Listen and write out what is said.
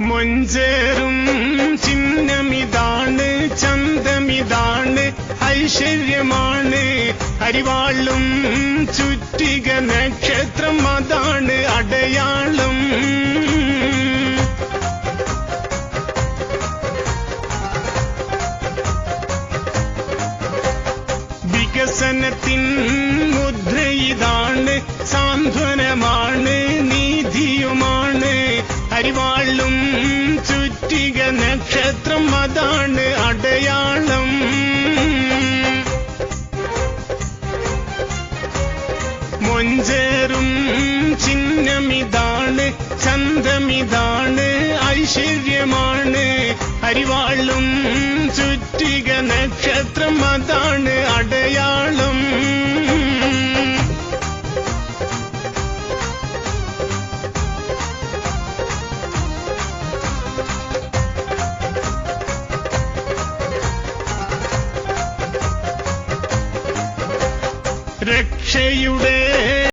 മൊഞ്ചേറും ചിഹ്നമിതാണ് ചന്തമിതാണ് ഐശ്വര്യമാണ്. അരിവാളും ചുറ്റിക നക്ഷത്രം അതാണ് അടയാളം. വികസനത്തിൻ മുദ്രയിതാണ് സാന്ത്വനമാണ് നക്ഷത്രം അതാണ് അടയാളം. മൊഞ്ചേറും ചിഹ്നമിതാണ് ചന്തമിതാണ് ഐശ്വര്യമാണ്. അരിവാളും ചുറ്റിക നക്ഷത്രം അതാണ് രക്ഷയുടെ